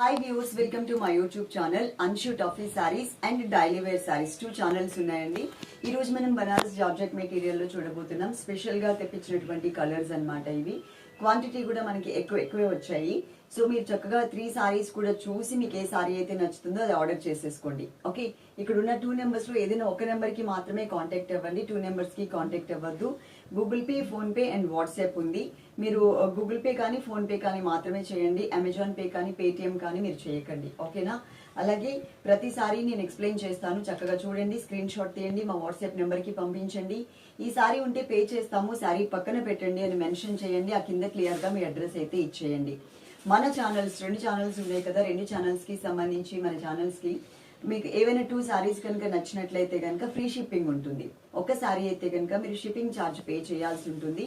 Hi viewers welcome to my YouTube channel అన్షూట్ office sarees and daily wear sarees two channels ఉన్నాయండి. ఈ రోజు మనం Banaras georgette మెటీరియల్లో చూడబోతున్నాం. స్పెషల్గా తెప్పించినటువంటి కలర్స్ అన్నమాట ఇవి. క్వాంటిటీ కూడా మనకి ఎక్కువ ఎక్కువే వచ్చాయి. సో మీరు చక్కగా త్రీ సారీస్ కూడా చూసి మీకు ఏ సారీ అయితే నచ్చుతుందో అది ఆర్డర్ చేసేసుకోండి. ఓకే ఇక్కడ ఉన్న టూ నెంబర్స్లో ఏదైనా ఒక నెంబర్కి మాత్రమే కాంటాక్ట్ అవ్వండి. టూ నెంబర్స్కి కాంటాక్ట్ అవ్వద్దు. Google Pay PhonePe and WhatsApp ఉంది. మీరు uh, గూగుల్ పే కానీ ఫోన్ పే కానీ మాత్రమే చేయండి. అమెజాన్ పే కానీ పేటిఎం కానీ మీరు చేయకండి. ఓకేనా? అలాగే ప్రతిసారి నేను ఎక్స్ప్లెయిన్ చేస్తాను. చక్కగా చూడండి స్క్రీన్ షాట్ తీయండి మా వాట్సాప్ నెంబర్కి పంపించండి. ఈ సారీ ఉంటే పే చేస్తాము. సారీ పక్కన పెట్టండి అని మెన్షన్ చేయండి. ఆ కింద క్లియర్గా మీ అడ్రస్ అయితే ఇచ్చేయండి. మన ఛానల్స్ రెండు ఛానల్స్ ఉన్నాయి కదా. రెండు ఛానల్స్కి సంబంధించి మన ఛానల్స్కి మీకు ఏవైనా టూ సారీస్ కనుక నచ్చినట్లయితే కనుక ఫ్రీ షిప్పింగ్ ఉంటుంది. ఒక సారీ అయితే కనుక మీరు షిప్పింగ్ ఛార్జ్ పే చేయాల్సి ఉంటుంది.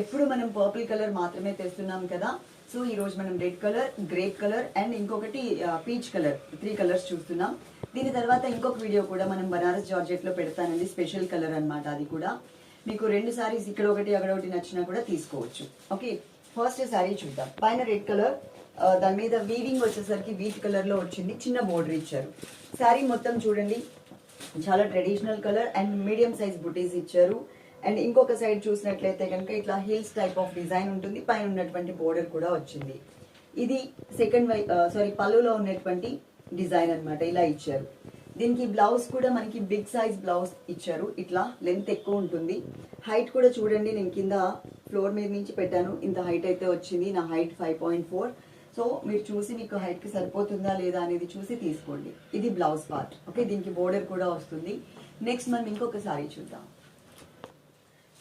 ఎప్పుడు మనం పర్పుల్ కలర్ మాత్రమే తెస్తున్నాం కదా సో ఈ రోజు మనం red colour grape colour and ఇంకొకటి పీచ్ కలర్ త్రీ కలర్స్ చూస్తున్నాం. దీని తర్వాత ఇంకొక వీడియో కూడా మనం బనారస్ జార్జెట్లో పెడతానండి స్పెషల్ కలర్ అనమాట అది కూడా. మీకు రెండు సారీస్ ఇక్కడ ఒకటి అక్కడ ఒకటి నచ్చినా కూడా తీసుకోవచ్చు. ఓకే ఫస్ట్ సారీ చూద్దాం. పైన రెడ్ కలర్ దాని మీద వీవింగ్ వచ్చేసరికి వీట్ కలర్లో వచ్చింది. చిన్న బోర్డర్ ఇచ్చారు. సారీ మొత్తం చూడండి. చాలా traditional colour and medium size బుటీస్ ఇచ్చారు. అండ్ ఇంకొక సైడ్ చూసినట్లయితే కనుక ఇట్లా హిల్స్ టైప్ ఆఫ్ డిజైన్ ఉంటుంది. పైన ఉన్నటువంటి బోర్డర్ కూడా వచ్చింది. ఇది సెకండ్ వై సారీ పళ్ళులో ఉన్నటువంటి డిజైన్ అన్నమాట. ఇలా ఇచ్చారు. దీనికి బ్లౌజ్ కూడా మనకి బిగ్ సైజ్ బ్లౌజ్ ఇచ్చారు. ఇట్లా లెంత్ ఎక్కువ ఉంటుంది. హైట్ కూడా చూడండి. నేను కింద ఫ్లోర్ మీద నుంచి పెట్టాను. ఇంత హైట్ అయితే వచ్చింది. నా height five point four so మీరు చూసి మీకు హైట్కి సరిపోతుందా లేదా అనేది చూసి తీసుకోండి. ఇది బ్లౌజ్ పార్ట్. ఓకే దీనికి బోర్డర్ కూడా వస్తుంది. నెక్స్ట్ మనం ఇంకొక సారీ చూద్దాం.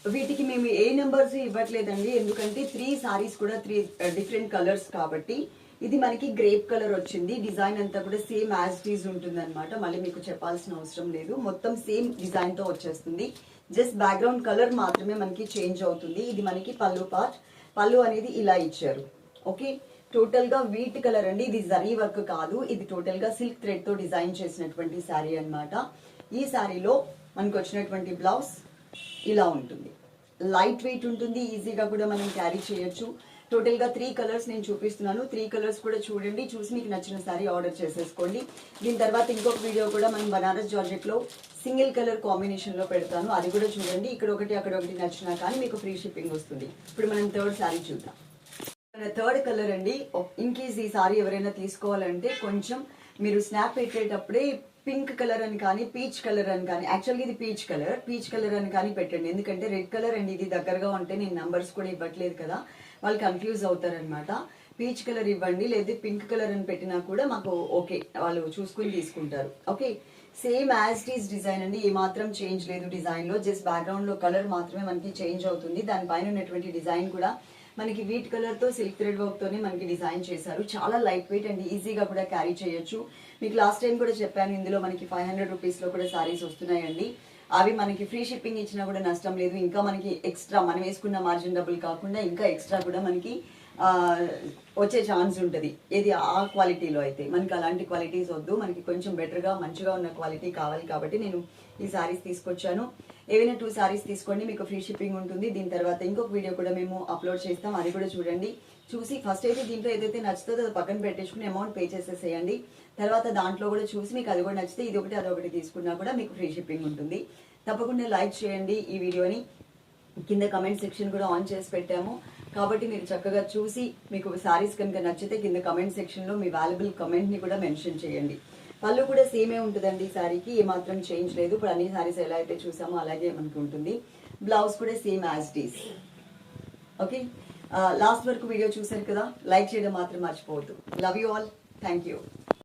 వీటికి మేము ఏ నెంబర్స్ ఇవ్వట్లేదండి. ఎందుకంటే త్రీ సారీస్ కూడా త్రీ డిఫరెంట్ కలర్స్ కాబట్టి ఇది మనకి గ్రేప్ కలర్ వచ్చింది. డిజైన్ అంతా కూడా సేమ్ యాజ్ డీజ్ ఉంటుంది అనమాట మళ్ళీ మీకు చెప్పాల్సిన అవసరం లేదు. మొత్తం సేమ్ డిజైన్తో వచ్చేస్తుంది. జస్ట్ బ్యాక్గ్రౌండ్ కలర్ మాత్రమే మనకి చేంజ్ అవుతుంది. ఇది మనకి పళ్ళు పార్ట్ పళ్ళు అనేది ఇలా ఇచ్చారు. ఓకే? టోటల్గా వీట్ కలర్ అండి. ఇది జరీ వర్క్ కాదు. ఇది టోటల్గా సిల్క్ థ్రెడ్తో డిజైన్ చేసినటువంటి శారీ అన్నమాట. ఈ శారీలో మనకు వచ్చినటువంటి బ్లౌజ్ ఇలా ఉంటుంది. లైట్ వెయిట్ ఉంటుంది. ఈజీగా కూడా మనం క్యారీ చేయొచ్చు. టోటల్గా త్రీ కలర్స్ నేను చూపిస్తున్నాను. త్రీ కలర్స్ కూడా చూడండి. చూసి మీకు నచ్చిన సారీ ఆర్డర్ చేసేసుకోండి. దీని తర్వాత ఇంకొక వీడియో కూడా మనం బనారస్ జార్జెట్లో సింగిల్ కలర్ కాంబినేషన్లో పెడతాను. అది కూడా చూడండి. ఇక్కడ ఒకటి అక్కడ ఒకటి నచ్చినా కానీ మీకు ఫ్రీ షిప్పింగ్ వస్తుంది. ఇప్పుడు మనం థర్డ్ శారీ చూద్దాం. థర్డ్ కలర్ అండి. Oh, ఇన్ కేస్ ఈ సారీ ఎవరైనా తీసుకోవాలంటే కొంచెం మీరు స్నాప్ పెట్టేటప్పుడే పింక్ కలర్ అని కానీ పీచ్ కలర్ అని కానీ యాక్చువల్గా ఇది పీచ్ కలర్ పీచ్ కలర్ అని కానీ పెట్టండి. ఎందుకంటే రెడ్ కలర్ అండ్ ఇది దగ్గరగా ఉంటే నేను నంబర్స్ కూడా ఇవ్వట్లేదు కదా. వాళ్ళు కన్ఫ్యూజ్ అవుతారనమాట పీచ్ కలర్ ఇవ్వండి లేదా పింక్ కలర్ అని పెట్టినా కూడా మాకు ఓకే వాళ్ళు చూసుకుని తీసుకుంటారు. Okay same as this design అండి. ఏ మాత్రం చేంజ్ లేదు డిజైన్లో జస్ట్ బ్యాక్గ్రౌండ్లో కలర్ మాత్రమే మనకి చేంజ్ అవుతుంది. దానిపైన ఉన్నటువంటి డిజైన్ కూడా మనకి వీట్ కలర్తో సిల్క్ థ్రెడ్ వర్క్ తోనే మనకి డిజైన్ చేశారు. చాలా లైట్ వెయిట్ అండ్ ఈజీగా కూడా క్యారీ చేయొచ్చు. మీకు లాస్ట్ టైం కూడా చెప్పాను ఇందులో మనకి ఫైవ్ హండ్రెడ్ రూపీస్లో కూడా సారీస్ వస్తున్నాయండి. అవి మనకి ఫ్రీ షిప్పింగ్ ఇచ్చినా కూడా నష్టం లేదు. ఇంకా మనకి ఎక్స్ట్రా మనం వేసుకున్న మార్జిన్ డబుల్ కాకుండా ఇంకా ఎక్స్ట్రా కూడా మనకి వచ్చే ఛాన్స్ ఉంటుంది. ఇది ఆ క్వాలిటీలో అయితే. మనకి అలాంటి క్వాలిటీస్ వద్దు. మనకి కొంచెం బెటర్గా మంచిగా ఉన్న క్వాలిటీ కావాలి కాబట్టి నేను ఈ శారీస్ తీసుకొచ్చాను. ఏవైనా టూ సారీస్ తీసుకోండి మీకు ఫ్రీ షిప్పింగ్ ఉంటుంది. దీని తర్వాత ఇంకొక వీడియో కూడా మేము అప్లోడ్ చేస్తాం అది కూడా చూడండి. చూసి ఫస్ట్ అయితే దీంట్లో ఏదైతే నచ్చుతుందో అది పక్కన పెట్టేసుకుని అమౌంట్ పే చేసేసేయండి. తర్వాత దాంట్లో కూడా చూసి మీకు అది కూడా నచ్చితే ఇది ఒకటి అదొకటి తీసుకున్నా కూడా మీకు ఫ్రీ షిప్పింగ్ ఉంటుంది. తప్పకుండా లైక్ చేయండి ఈ వీడియోని కింద కమెంట్ సెక్షన్ కూడా ఆన్ చేసి పెట్టాము. కాబట్టి మీరు చక్కగా చూసి మీకు సారీస్ కనుక నచ్చితే కింద కమెంట్ సెక్షన్లో మీ వాల్యుబుల్ కమెంట్ని కూడా మెన్షన్ చేయండి. పళ్ళు కూడా సేమే ఉంటుందండి ఈ సారీకి ఏమాత్రం చేంజ్ లేదు. ఇప్పుడు అన్ని సారీస్ ఎలా అయితే చూసామో అలాగే మనకు ఉంటుంది. బ్లౌజ్ కూడా same as this okay last వరకు వీడియో చూసారు కదా? లైక్ చేయడం మాత్రం మర్చిపోవద్దు. Love you all thank you